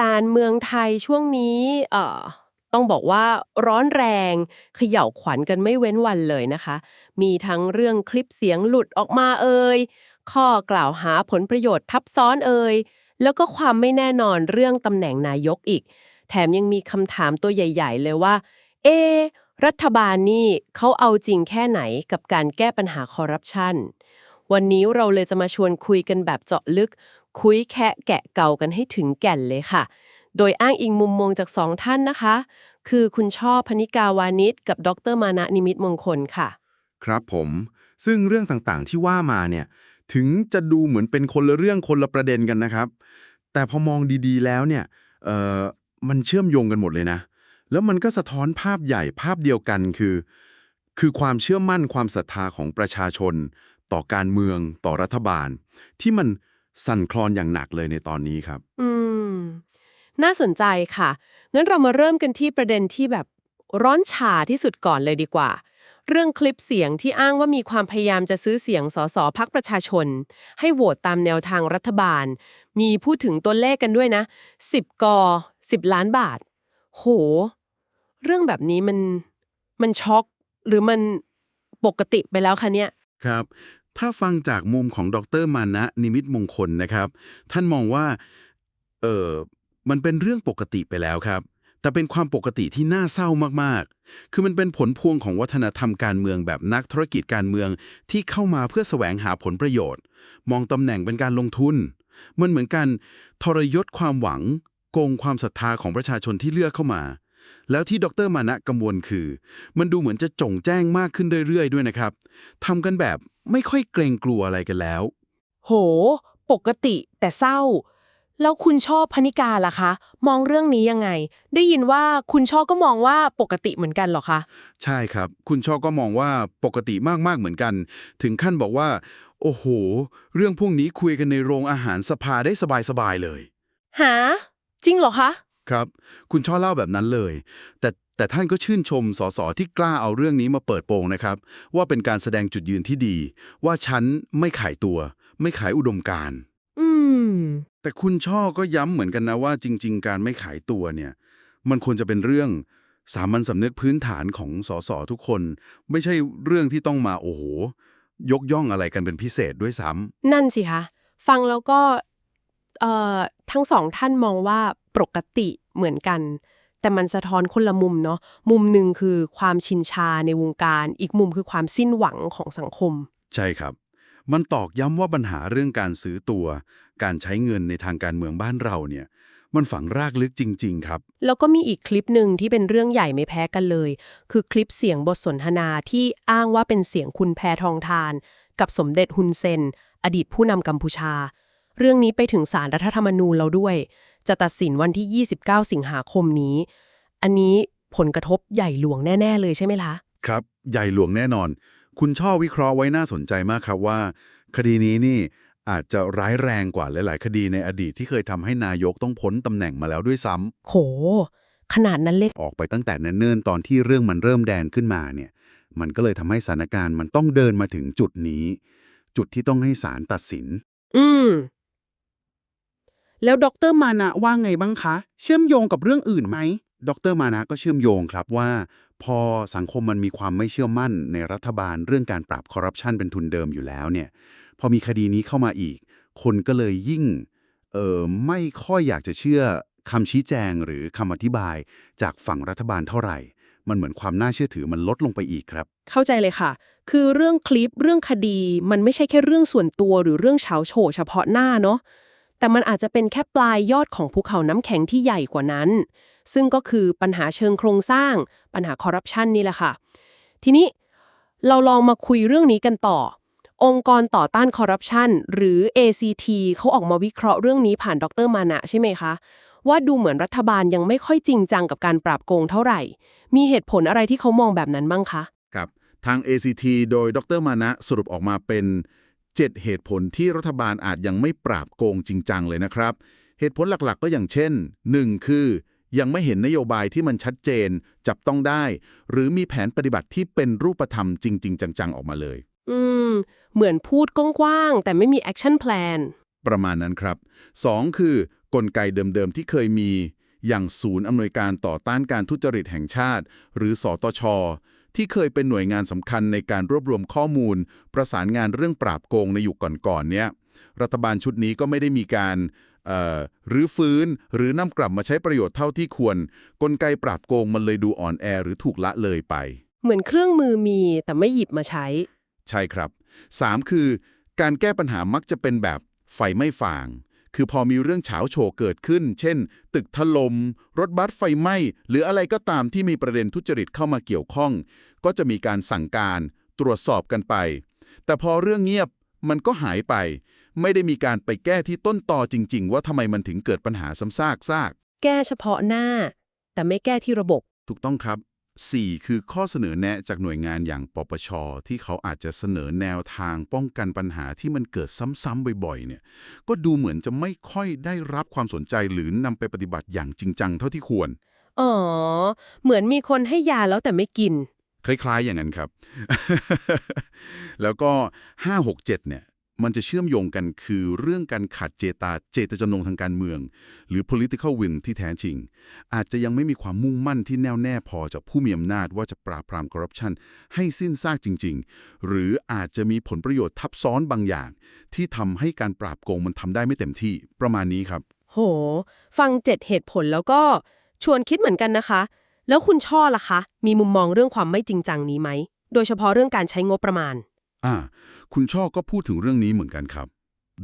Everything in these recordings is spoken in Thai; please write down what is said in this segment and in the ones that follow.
การเมืองไทยช่วงนี้เอ่อต้องบอกว่าร้อนแรงเขย่าขวัญกันไม่เว้นวันเลยนะคะ มีทั้งเรื่องคลิปเสียงหลุดออกมาเอ่ยข้อกล่าวหาผลประโยชน์ทับซ้อนเอ่ยแล้วก็ความไม่แน่นอนเรื่องตำแหน่งนายกอีก แถมยังมีคำถามตัวใหญ่ ๆ เลยว่า เอ รัฐบาลนี่เขาเอาจริงแค่ไหนกับการแก้ปัญหาคอร์รัปชันวันนี้เราเลยจะมาชวนคุยกันแบบเจาะลึก คุยแคะแกะเก่ากันให้ถึงแก่นเลยค่ะ โดยอ้างอิงมุมมองจากสองท่านนะคะ คือคุณช่อพนิกาวานิชกับดรมานะนิมิตมงคลค่ะ ครับผม ซึ่งเรื่องต่างๆที่ว่ามาเนี่ยถึงจะดูเหมือนเป็นคนละเรื่องคนละประเด็นกันนะครับ แต่พอมองดีๆแล้วเนี่ยเอ่อมันเชื่อมโยงกันหมดเลยนะ แล้วมันก็สะท้อนภาพใหญ่ภาพเดียวกันคือ คือความเชื่อมั่นความศรัทธาของประชาชน ต่อการเมืองต่อรัฐบาล ที่มัน สั่นคลอนอย่างหนักเลยในตอนนี้ครับ อืม น่าสนใจค่ะ งั้นเรามาเริ่มกันที่ประเด็นที่แบบร้อนฉาที่สุดก่อนเลยดีกว่า เรื่องคลิปเสียงที่อ้างว่ามีความพยายามจะซื้อเสียงสสพักประชาชน ให้โหวตตามแนวทางรัฐบาล มีพูดถึงตัวเลขกันด้วยนะ 10 กอ 10 ล้านบาท โห เรื่องแบบนี้มันมันช็อกหรือมันปกติไปแล้วคะเนี่ยครับ ถ้าฟังจากมุมของดรมานะนิมิตมงคลนะครับ ท่านมองว่าเออมันเป็นเรื่องปกติไปแล้วครับ แต่เป็นความปกติที่น่าเศร้ามากๆ คือมันเป็นผลพวงของวัฒนธรรมการเมืองแบบนักธุรกิจการเมืองที่เข้ามาเพื่อแสวงหาผลประโยชน์ มองตำแหน่งเป็นการลงทุน มันเหมือนกันทรยศความหวัง โกงความศรัทธาของประชาชนที่เลือกเข้ามา แล้วที่ดรมานะกังวลคือ มันดูเหมือนจะจงแจ้งมากขึ้นเรื่อยๆ ด้วยนะครับทำกันแบบ ไม่ค่อยเกรงกลัวอะไรกันแล้ว โห ปกติแต่เศร้า แล้วคุณชอบพนิกาล่ะคะ มองเรื่องนี้ยังไง ได้ยินว่าคุณชอบก็มองว่าปกติเหมือนกันเหรอคะ ใช่ครับ คุณช่อก็มองว่าปกติมากๆเหมือนกัน ถึงขั้นบอกว่า โอ้โห เรื่องพวกนี้คุยกันในโรงอาหารสภาได้สบายๆเลย หา จริงเหรอคะ ครับ คุณช่อเล่าแบบนั้นเลย แต่ แต่ท่านก็ชื่นชมสสที่กล้าเอาเรื่องนี้มาเปิดโปงนะครับ ว่าเป็นการแสดงจุดยืนที่ดี ว่าฉันไม่ขายตัว ไม่ขายอุดมการณ์อืม แต่คุณช่อก็ย้ำเหมือนกันนะว่าจริง ๆ การไม่ขายตัวเนี่ย มันควรจะเป็นเรื่องสามัญสำนึกพื้นฐานของสสทุกคน ไม่ใช่เรื่องที่ต้องมาโอ้โห ยกย่องอะไรกันเป็นพิเศษด้วยซ้ำนั่นสิคะ ฟังแล้วก็เอ่อทั้งสองท่านมองว่าปกติเหมือนกัน แต่มันสะท้อนคนละมุมเนาะมุมหนึ่งคือความชินชาในวงการ อีกมุมคือความสิ้นหวังของสังคม ใช่ครับ มันตอกย้ำว่าปัญหาเรื่องการซื้อตัว การใช้เงินในทางการเมืองบ้านเราเนี่ยมันฝังรากลึกจริง ๆ ครับ แล้วก็มีอีกคลิปหนึ่งที่เป็นเรื่องใหญ่ไม่แพ้กันเลย คือคลิปเสียงบทสนทนาที่อ้างว่าเป็นเสียงคุณแพทองทาน กับสมเด็จฮุนเซน อดีตผู้นำกัมพูชา เรื่องนี้ไปถึงสารรัฐธรรมนูญเราด้วย จะตัดสินวันที่ 29 สิงหาคมนี้ อันนี้ผลกระทบใหญ่หลวงแน่ ๆ เลยใช่ไหมล่ะ ครับ ใหญ่หลวงแน่นอน คุณช่อวิเคราะห์ไว้น่าสนใจมากครับว่า คดีนี้นี่อาจจะร้ายแรงกว่าหลาย ๆ คดีในอดีตที่เคยทำให้นายกต้องพ้นตำแหน่งมาแล้วด้วยซ้ำโห ขนาดนั้นเลยออกไปตั้งแต่เนิ่นๆตอนที่เรื่องมันเริ่มแดนขึ้นมาเนี่ย มันก็เลยทำให้สถานการณ์มันต้องเดินมาถึงจุดนี้ จุดที่ต้องให้ศาลตัดสิน อืม แล้วดรมานะว่าไงบ้างคะ เชื่อมโยงกับเรื่องอื่นไหมดรมานะก็เชื่อมโยงครับว่า พอสังคมมันมีความไม่เชื่อมั่นในรัฐบาลเรื่องการปราบคอร์รัปชันเป็นทุนเดิมอยู่แล้วเนี่ยพอมีคดีนี้เข้ามาอีก คนก็เลยยิ่งเออไม่ค่อยอยากจะเชื่อคำชี้แจงหรือคำอธิบายจากฝั่งรัฐบาลเท่าไหร่ มันเหมือนความน่าเชื่อถือมันลดลงไปอีกครับ เข้าใจเลยค่ะ คือเรื่องคลิปเรื่องคดี มันไม่ใช่แค่เรื่องส่วนตัวหรือเรื่องเฉาโฉเฉพาะหน้าเนาะ แต่มันอาจจะเป็นแค่ปลายยอดของภูเขาน้ำแข็งที่ใหญ่กว่านั้น ซึ่งก็คือปัญหาเชิงโครงสร้าง ปัญหาคอร์รัปชันนี่แหละค่ะ ทีนี้เราลองมาคุยเรื่องนี้กันต่อ องค์กรต่อต้านคอร์รัปชันหรือ ACT เขาออกมาวิเคราะห์เรื่องนี้ผ่านดรมานะใช่ไหมคะ ว่าดูเหมือนรัฐบาลยังไม่ค่อยจริงจังกับการปราบโกงเท่าไหร่ มีเหตุผลอะไรที่เขามองแบบนั้นบ้างคะ ครับ ทาง ACT โดยดรมานะสรุปออกมาเป็น 7 เหตุผลที่รัฐบาลอาจยังไม่ปราบโกงจริงจังเลยนะครับ เหตุผลหลักๆ ก็อย่างเช่น 1. คือ ยังไม่เห็นนโยบายที่มันชัดเจน จับต้องได้ หรือมีแผนปฏิบัติที่เป็นรูปธรรมจริง ๆ จัง ๆ ออกมาเลย อืม เหมือนพูดกว้างๆแต่ไม่มีแอคชั่นแพลนประมาณนั้นครับ 2. คือกลไกเดิมๆที่เคยมี อย่างศูนย์อำนวยการต่อต้านการทุจริตแห่งชาติ หรือสอตช ที่เคยเป็นหน่วยงานสำคัญในการรวบรวมข้อมูล ประสานงานเรื่องปราบโกงในยุคก่อนๆเนี้ยรัฐบาลชุดนี้ก็ไม่ได้มีการเอ่อรื้อฟื้นหรือนำกลับมาใช้ประโยชน์เท่าที่ควร กลไกปราบโกงมันเลยดูอ่อนแอหรือถูกละเลยไป เหมือนเครื่องมือมีแต่ไม่หยิบมาใช้ ใช่ครับ 3 คือ การแก้ปัญหามักจะเป็นแบบไฟไม่ฟาง คือพอมีเรื่องเฉาโฉเกิดขึ้น เช่น ตึกถลม่มรถบัสไฟไหม้ หรืออะไรก็ตามที่มีประเด็นทุจริตเข้ามาเกี่ยวข้อง ก็จะมีการสั่งการตรวจสอบกันไป แต่พอเรื่องเงียบมันก็หายไป ไม่ได้มีการไปแก้ที่ต้นตอจริง ๆ ว่าทำไมมันถึงเกิดปัญหาซ้ำซากซาก แก้เฉพาะหน้า แต่ไม่แก้ที่ระบบ ถูกต้องครับ 4 คือข้อเสนอแนะจากหน่วยงานอย่างปปช ที่เขาอาจจะเสนอแนวทางป้องกันปัญหาที่มันเกิดซ้ำๆบ่อยๆเนี่ยก็ดูเหมือนจะไม่ค่อยได้รับความสนใจหรือนำไปปฏิบัติอย่างจริงจังเท่าที่ควร อ๋อ เหมือนมีคนให้ยาแล้วแต่ไม่กิน คล้ายๆอย่างนั้นครับ แล้วก็ 567 เนี่ย มันจะเชื่อมโยงกันคือเรื่องการขาดเจตาเจตจำนงทางการเมือง หรือ political will ที่แท้จริง อาจจะยังไม่มีความมุ่งมั่นที่แน่วแน่พอจากผู้มีอำนาจว่าจะปราบปรามคอร์รัปชันให้สิ้นซากจริง ๆ หรืออาจจะมีผลประโยชน์ทับซ้อนบางอย่าง ที่ทำให้การปราบโกงมันทำได้ไม่เต็มที่ประมาณนี้ครับ โห ฟังเจ็ดเหตุผลแล้วก็ชวนคิดเหมือนกันนะคะ แล้วคุณช่อล่ะคะ มีมุมมองเรื่องความไม่จริงจังนี้ไหมโดยเฉพาะเรื่องการใช้งบประมาณ อ่าคุณช่อก็พูดถึงเรื่องนี้เหมือนกันครับ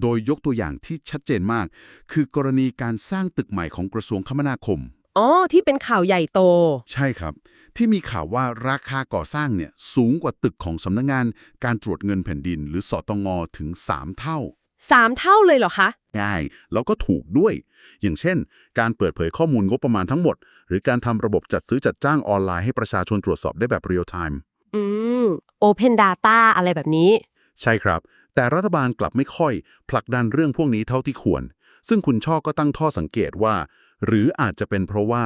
โดยยกตัวอย่างที่ชัดเจนมาก คือกรณีการสร้างตึกใหม่ของกระทรวงคมนาคม อ๋อ ที่เป็นข่าวใหญ่โต ใช่ครับ ที่มีข่าวว่าราคาก่อสร้างเนี่ยสูงกว่าตึกของสำนักงานการตรวจเงินแผ่นดิน หรือสอตงถึง 3 เท่าสามเท่าเลยเหรอคะง่ายแล้วก็ถูกด้วย อย่างเช่น การเปิดเผยข้อมูลงบประมาณทั้งหมด หรือการทำระบบจัดซื้อจัดจ้างออนไลน์ให้ประชาชนตรวจสอบได้แบบเรียลไทม์ อืม Open Data อะไรแบบนี้ ใช่ครับ แต่รัฐบาลกลับไม่ค่อย ผลักดันเรื่องพวกนี้เท่าที่ควร ซึ่งคุณช่อก็ตั้งข้อสังเกตว่า หรืออาจจะเป็นเพราะว่า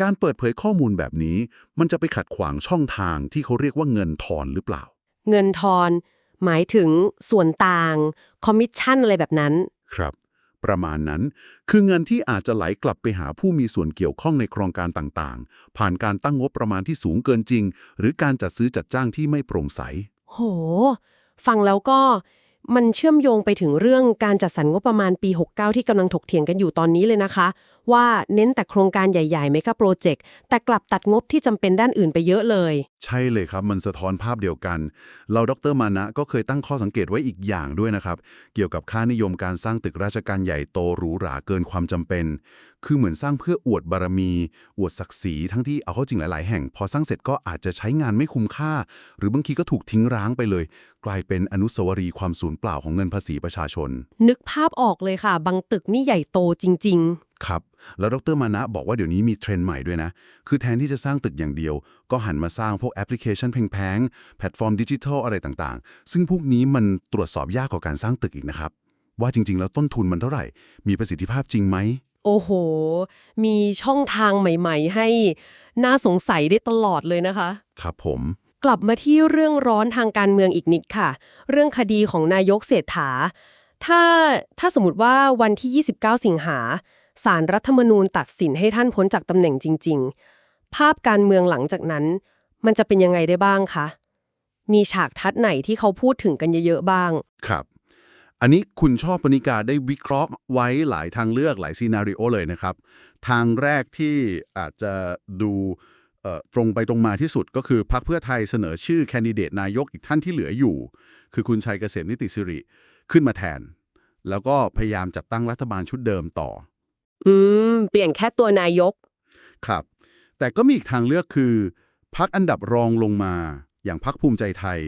การเปิดเผยข้อมูลแบบนี้ มันจะไปขัดขวางช่องทางที่เขาเรียกว่าเงินทอนหรือเปล่า เงินทอน หมายถึงส่วนต่าง คอมมิชชั่นอะไรแบบนั้น ครับ ประมาณนั้น คือเงินที่อาจจะไหลกลับไปหาผู้มีส่วนเกี่ยวข้องในโครงการต่างๆ ผ่านการตั้งงบประมาณที่สูงเกินจริง หรือการจัดซื้อจัดจ้างที่ไม่โปร่งใส โห ฟังแล้วก็มันเชื่อมโยงไปถึงเรื่องการจัดสรรงบประมาณปี 69 ที่กำลังถกเถียงกันอยู่ตอนนี้เลยนะคะ ว่าเน้นแต่โครงการใหญ่ๆเมกะโปรเจกต์แต่กลับตัดงบที่จำเป็นด้านอื่นไปเยอะเลย ใช่เลยครับมันสะท้อนภาพเดียวกัน เราดรมานะก็เคยตั้งข้อสังเกตไว้อีกอย่างด้วยนะครับ เกี่ยวกับค่านิยมการสร้างตึกราชการใหญ่โตหรูหราเกินความจำเป็น คือเหมือนสร้างเพื่ออวดบารมี อวดศักดิ์ศรีทั้งที่เอาเข้าจริงหลาย ๆ แห่ง พอสร้างเสร็จก็อาจจะใช้งานไม่คุ้มค่า หรือบางทีก็ถูกทิ้งร้างไปเลย กลายเป็นอนุสาวรีย์ความสูญเปล่าของเงินภาษีประชาชน นึกภาพออกเลยค่ะ บางตึกนี่ใหญ่โตจริง ครับ แล้วดรมานะบอกว่าเดี๋ยวนี้มีเทรนด์ใหม่ด้วยนะ คือแทนที่จะสร้างตึกอย่างเดียว ก็หันมาสร้างพวกแอปพลิเคชันแพงๆ แพลตฟอร์มดิจิทัลอะไรต่างๆ ซึ่งพวกนี้มันตรวจสอบยากกว่าการสร้างตึกอีกนะครับ ว่าจริงๆ แล้วต้นทุนมันเท่าไหร่ มีประสิทธิภาพจริงไหมๆโอ้โห มีช่องทางใหม่ๆ ให้น่าสงสัยได้ตลอดเลยนะคะ ครับผมกลับมาที่เรื่องร้อนทางการเมืองอีกนิดค่ะ เรื่องคดีของนายกเศรษฐา ถ้าถ้าสมมติว่าวันที่ 29 สิงหา สารรัฐธรรมนูญตัดสินให้ท่านพ้นจากตำแหน่งจริง ๆ ภาพการเมืองหลังจากนั้น มันจะเป็นยังไงได้บ้างคะ มีฉากทัดไหนที่เขาพูดถึงกันเยอะๆบ้าง ครับ อันนี้คุณชอบปณิกาได้วิเคราะห์ไว้หลายทางเลือกหลายซีนารีโอเลยนะครับ ทางแรกที่อาจจะดูเอ่อตรงไปตรงมาที่สุดก็คือพรรคเพื่อไทยเสนอชื่อแคนดิเดตนายกอีกท่านที่เหลืออยู่ คือคุณชัยเกษมนิติสิริขึ้นมาแทน แล้วก็พยายามจัดตั้งรัฐบาลชุดเดิมต่อ อืม เปลี่ยนแค่ตัวนายก ครับ แต่ก็มีอีกทางเลือกคือพักอันดับรองลงมา อย่างพักภูมิใจไทย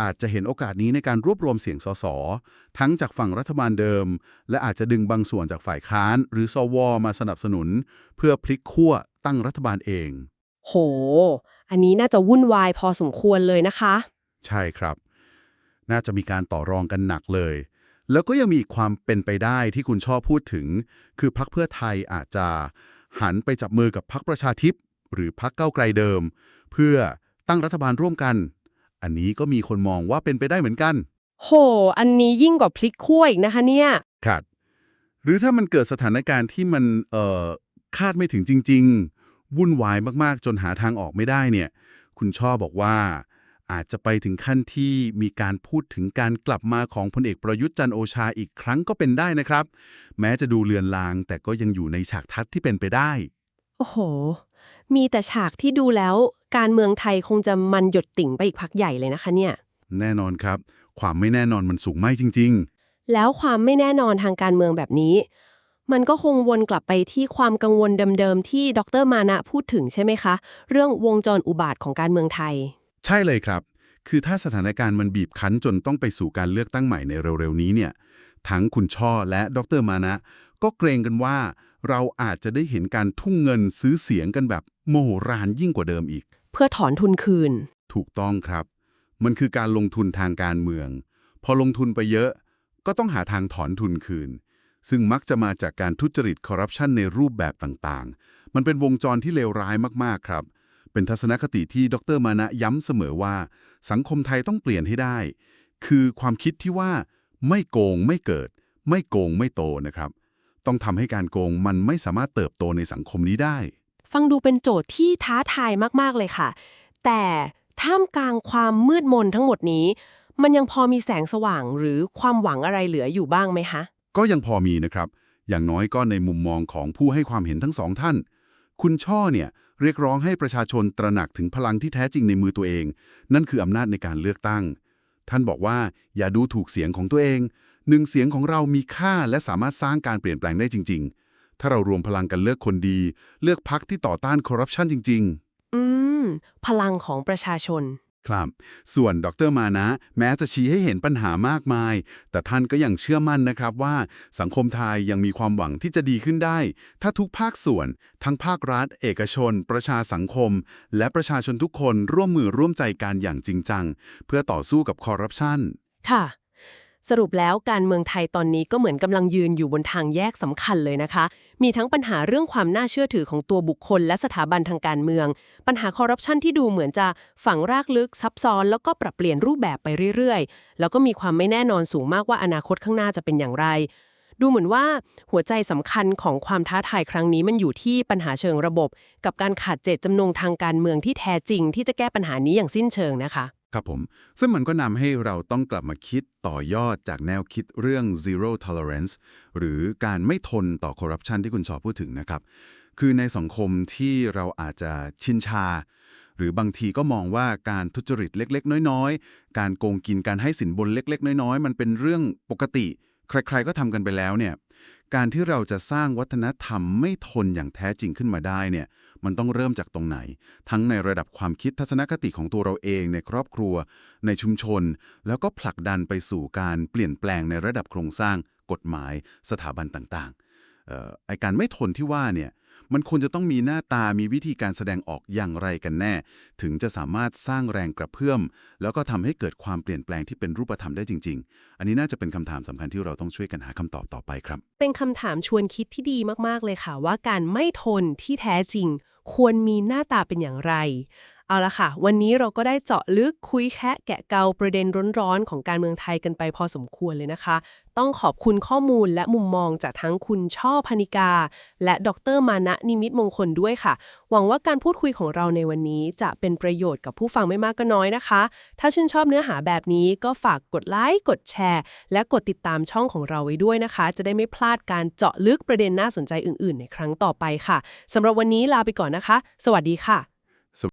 อาจจะเห็นโอกาสนี้ในการรวบรวมเสียงสสทั้งจากฝั่งรัฐบาลเดิม และอาจจะดึงบางส่วนจากฝ่ายค้าน หรือสวมาสนับสนุน เพื่อพลิกขั้วตั้งรัฐบาลเอง โห อันนี้น่าจะวุ่นวายพอสมควรเลยนะคะ ใช่ครับ น่าจะมีการต่อรองกันหนักเลย แล้วก็ยังมีอีกความเป็นไปได้ที่คุณชอบพูดถึง คือพักเพื่อไทยอาจจะหันไปจับมือกับพักประชาธิปหรือพักเก้าวไกลเดิม เพื่อตั้งรัฐบาลร่วมกัน อันนี้ก็มีคนมองว่าเป็นไปได้เหมือนกัน โห อันนี้ยิ่งกว่าพลิกขั้วอีกนะคะเนี่ยครับหรือถ้ามันเกิดสถานการณ์ที่มันเอ่อคาดไม่ถึงจริง ๆ วุ่นวายมากๆ จนหาทางออกไม่ได้เนี่ย คุณช่อบอกว่า อาจจะไปถึงขั้นที่มีการพูดถึงการกลับมาของพลเอกประยุทธ์จันทร์โอชาอีกครั้งก็เป็นได้นะครับ แม้จะดูเลือนลาง แต่ก็ยังอยู่ในฉากทัศน์ที่เป็นไปได้ โอ้โห มีแต่ฉากที่ดูแล้วการเมืองไทยคงจะมันหยดติ่งไปอีกพักใหญ่เลยนะคะเนี่ย แน่นอนครับ ความไม่แน่นอนมันสูงมากจริงแล้วความไม่แน่นอนทางการเมืองแบบนี้ มันก็คงวนกลับไปที่ความกังวลเดิมๆที่ดรมานะพูดถึงใช่ไหมคะ เรื่องวงจรอุบาทของการเมืองไทยๆ ใช่เลยครับ คือถ้าสถานการณ์มันบีบคั้นจนต้องไปสู่การเลือกตั้งใหม่ในเร็วๆนี้เนี่ย ทั้งคุณช่อและดรมานะ ก็เกรงกันว่า เราอาจจะได้เห็นการทุ่งเงินซื้อเสียงกันแบบโมโหรานยิ่งกว่าเดิมอีก เพื่อถอนทุนคืน ถูกต้องครับ มันคือการลงทุนทางการเมือง พอลงทุนไปเยอะ ก็ต้องหาทางถอนทุนคืน ซึ่งมักจะมาจากการทุจริตคอร์รัปชันในรูปแบบต่างๆ มันเป็นวงจรที่เลวร้ายมากๆครับ เป็นทัศนคติที่ดรมานะย้ำเสมอว่า สังคมไทยต้องเปลี่ยนให้ได้ คือความคิดที่ว่าไม่โกงไม่เกิด ไม่โกงไม่โตนะครับ ต้องทำให้การโกงมันไม่สามารถเติบโตในสังคมนี้ได้ ฟังดูเป็นโจทย์ที่ท้าทายมากๆเลยค่ะ แต่ท่ามกลางความมืดมนทั้งหมดนี้ มันยังพอมีแสงสว่างหรือความหวังอะไรเหลืออยู่บ้างไหมคะก็ยังพอมีนะครับ อย่างน้อยก็ในมุมมองของผู้ให้ความเห็นทั้งสองท่าน คุณช่อเนี่ย เรียกร้องให้ประชาชนตระหนักถึงพลังที่แท้จริงในมือตัวเอง นั่นคืออำนาจในการเลือกตั้ง ท่านบอกว่าอย่าดูถูกเสียงของตัวเองหนึ่งเสียงของเรามีค่าและสามารถสร้างการเปลี่ยนแปลงได้จริง ๆ ถ้าเรารวมพลังกันเลือกคนดี เลือกพรรคที่ต่อต้านคอร์รัปชันจริง ๆ อืม พลังของประชาชน ครับ ส่วนดรมานะ แม้จะชี้ให้เห็นปัญหามากมาย แต่ท่านก็ยังเชื่อมั่นนะครับว่า สังคมไทยยังมีความหวังที่จะดีขึ้นได้ ถ้าทุกภาคส่วน ทั้งภาครัฐ เอกชน ประชาสังคม และประชาชนทุกคนร่วมมือร่วมใจกันอย่างจริงจัง เพื่อต่อสู้กับคอร์รัปชันค่ะ สรุปแล้วการเมืองไทยตอนนี้ก็เหมือนกำลังยืนอยู่บนทางแยกสำคัญเลยนะคะ มีทั้งปัญหาเรื่องความน่าเชื่อถือของตัวบุคคล และสถาบันทางการเมือง ปัญหาคอร์รัปชันที่ดูเหมือนจะฝังรากลึกซับซ้อน แล้วก็ปรับเปลี่ยนรูปแบบไปเรื่อยๆ แล้วก็มีความไม่แน่นอนสูงมากว่าอนาคตข้างหน้าจะเป็นอย่างไร ดูเหมือนว่าหัวใจสำคัญของความท้าทายครั้งนี้มันอยู่ที่ปัญหาเชิงระบบ กับการขาดเจตจำนงทางการเมืองที่แท้จริง ที่จะแก้ปัญหานี้อย่างสิ้นเชิงนะคะ ครับผม ซึ่งมันก็นำให้เราต้องกลับมาคิดต่อยอดจากแนวคิดเรื่อง zero tolerance หรือการไม่ทนต่อคอร์รัปชันที่คุณชอพูดถึงนะครับ คือในสังคมที่เราอาจจะชินชา หรือบางทีก็มองว่าการทุจริตเล็ก ๆ น้อยๆ การโกงกินการให้สินบนเล็ก ๆ น้อยๆ มันเป็นเรื่องปกติ ใครๆ ก็ทำกันไปแล้วเนี่ย การที่เราจะสร้างวัฒนธรรมไม่ทนอย่างแท้จริงขึ้นมาได้เนี่ย มันต้องเริ่มจากตรงไหน ทั้งในระดับความคิดทัศนคติของตัวเราเองในครอบครัว ในชุมชน แล้วก็ผลักดันไปสู่การเปลี่ยนแปลงในระดับโครงสร้าง กฎหมาย สถาบันต่างๆเอ่อไอการไม่ทนที่ว่าเนี่ย มันควรจะต้องมีหน้าตามีวิธีการแสดงออกอย่างไรกันแน่ ถึงจะสามารถสร้างแรงกระเพื่อม แล้วก็ทำให้เกิดความเปลี่ยนแปลงที่เป็นรูปธรรมได้จริง ๆ อันนี้น่าจะเป็นคำถามสำคัญที่เราต้องช่วยกันหาคำตอบต่อไปครับ เป็นคำถามชวนคิดที่ดีมากๆเลยค่ะ ว่าการไม่ทนที่แท้จริง ควรมีหน้าตาเป็นอย่างไร เอาละค่ะ วันนี้เราก็ได้เจาะลึกคุยแคะแกะเกาประเด็นร้อนๆ ของการเมืองไทยกันไปพอสมควรเลยนะคะ ต้องขอบคุณข้อมูลและมุมมองจากทั้งคุณช่อพนิกา และดรมานะนิมิตมงคลด้วยค่ะ หวังว่าการพูดคุยของเราในวันนี้จะเป็นประโยชน์กับผู้ฟังไม่มากก็น้อยนะคะ ถ้าชื่นชอบเนื้อหาแบบนี้ก็ฝากกดไลค์กดแชร์ และกดติดตามช่องของเราไว้ด้วยนะคะ จะได้ไม่พลาดการเจาะลึกประเด็นน่าสนใจอื่น ๆ ในครั้งต่อไปค่ะสำหรับวันนี้ลาไปก่อนนะคะ สวัสดีค่ะ